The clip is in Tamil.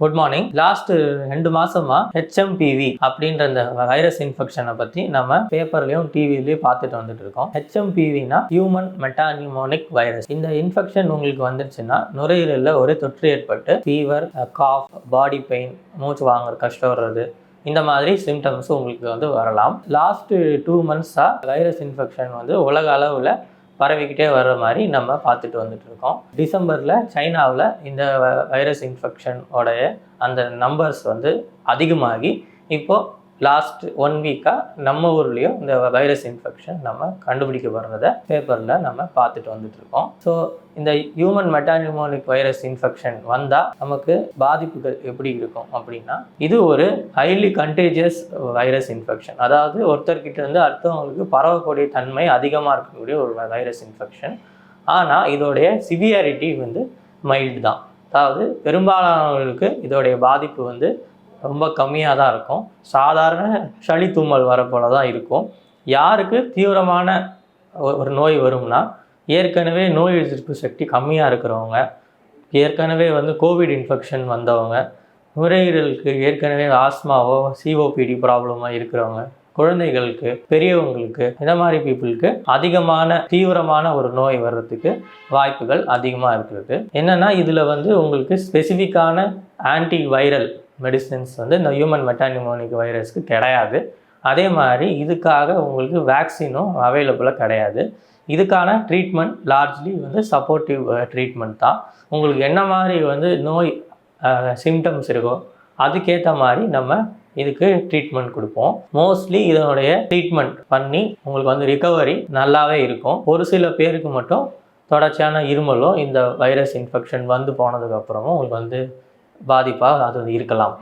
குட் மார்னிங் லாஸ்ட் ரெண்டு மாசமா ஹெச்எம்பிவி அப்படின்ற இந்த வைரஸ் இன்ஃபெக்ஷனை பத்தி நம்ம பேப்பர்லயும் டிவிலயும் பார்த்துட்டு வந்துட்டு இருக்கோம். ஹெச்எம்பிவினா ஹியூமன் மெட்டானிமோனிக் வைரஸ் இந்த இன்ஃபெக்ஷன் உங்களுக்கு வந்துருச்சுன்னா நுரையீரலில் ஒரு தொற்று ஏற்பட்டு ஃபீவர் காஃப் பாடி பெயின் மூச்சு வாங்குற கஷ்டம் வர்றது இந்த மாதிரி சிம்டம்ஸ் உங்களுக்கு வந்து வரலாம். லாஸ்ட் டூ மந்த்ஸாக வைரஸ் இன்ஃபெக்ஷன் வந்து உலக அளவில் பரவிக்கிட்டே வர்ற மாதிரி நம்ம பார்த்துட்டு வந்துட்டு இருக்கோம் டிசம்பரில் சைனாவில் இந்த வ- வைரஸ் இன்ஃபெக்ஷன் உடைய அந்த நம்பர்ஸ் வந்து அதிகமாகி இப்போது லாஸ்ட் ஒன் வீக்காக நம்ம ஊர்லேயும் இந்த வைரஸ் இன்ஃபெக்ஷன் நம்ம கண்டுபிடிக்கப்படுறத பேப்பரில் நம்ம பார்த்துட்டு வந்துட்டுருக்கோம். ஸோ இந்த ஹியூமன் மெட்டானிமோனிக் வைரஸ் இன்ஃபெக்ஷன் வந்தால் நமக்கு பாதிப்புகள் எப்படி இருக்கும் அப்படின்னா இது ஒரு ஹைலி கண்டேஜியஸ் வைரஸ் இன்ஃபெக்ஷன் அதாவது ஒருத்தர்கிட்ட இருந்து அடுத்தவங்களுக்கு பரவக்கூடிய தன்மை அதிகமாக இருக்கக்கூடிய ஒரு வைரஸ் இன்ஃபெக்ஷன் ஆனால் இதோடைய சிவியாரிட்டி வந்து மைல்டு தான். அதாவது பெரும்பாலானவர்களுக்கு இதோடைய பாதிப்பு வந்து ரொம்ப கம்மியாக தான் இருக்கும். சாதாரண சளி தும்மல் வர போல தான் இருக்கும். யாருக்கு தீவிரமான ஒரு நோய் வரும்னா ஏற்கனவே நோய் எதிர்ப்பு சக்தி கம்மியாக இருக்கிறவங்க ஏற்கனவே வந்து கோவிட் இன்ஃபெக்ஷன் வந்தவங்க நுரையீரலுக்கு ஏற்கனவே ஆஸ்மாவோ சிஓபிடி ப்ராப்ளமாக இருக்கிறவங்க குழந்தைகளுக்கு பெரியவங்களுக்கு இந்த மாதிரி பீப்புளுக்கு அதிகமான தீவிரமான ஒரு நோய் வர்றதுக்கு வாய்ப்புகள் அதிகமாக இருக்கிறது. என்னென்னா இதில் வந்து உங்களுக்கு ஸ்பெசிஃபிக்கான ஆன்டி வைரல் மெடிசின்ஸ் வந்து இந்த ஹியூமன் மெட்டானிமோனிக் வைரஸ்க்கு கிடையாது. அதே மாதிரி இதுக்காக உங்களுக்கு வேக்சினும் அவைலபிளாக கிடையாது. இதுக்கான ட்ரீட்மெண்ட் லார்ஜ்லி வந்து சப்போர்ட்டிவ் ட்ரீட்மெண்ட் uh, தான். உங்களுக்கு என்ன மாதிரி வந்து நோய் uh, சிம்டம்ஸ் இருக்கோ அதுக்கேற்ற மாதிரி நம்ம இதுக்கு ட்ரீட்மெண்ட் கொடுப்போம். மோஸ்ட்லி இதனுடைய ட்ரீட்மெண்ட் பண்ணி உங்களுக்கு வந்து ரிகவரி நல்லாவே இருக்கும். ஒரு சில பேருக்கு மட்டும் தொடர்ச்சியான இருமலும் இந்த வைரஸ் இன்ஃபெக்ஷன் வந்து போனதுக்கப்புறமும் உங்களுக்கு வந்து பாதிப்பாக அது இருக்கலாம்.